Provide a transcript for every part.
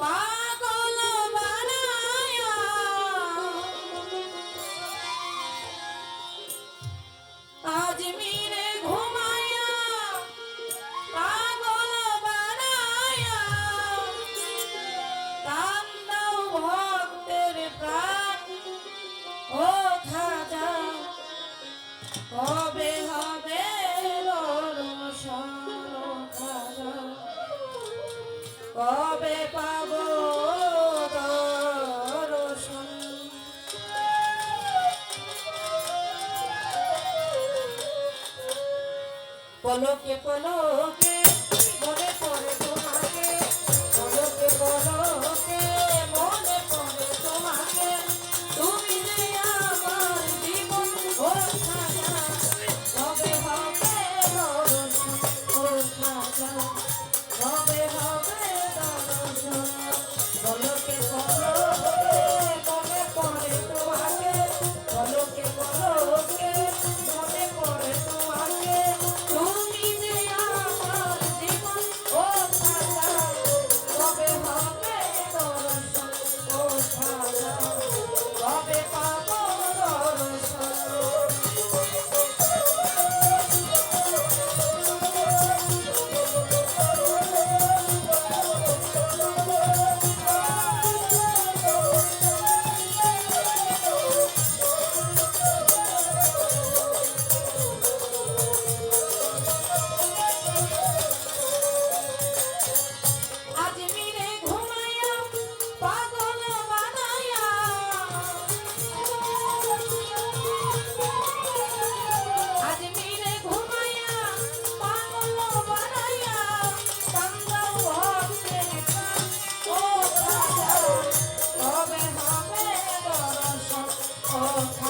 পাগল বানায়া। কবে পাবো পলকে পলকে 아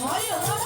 所有。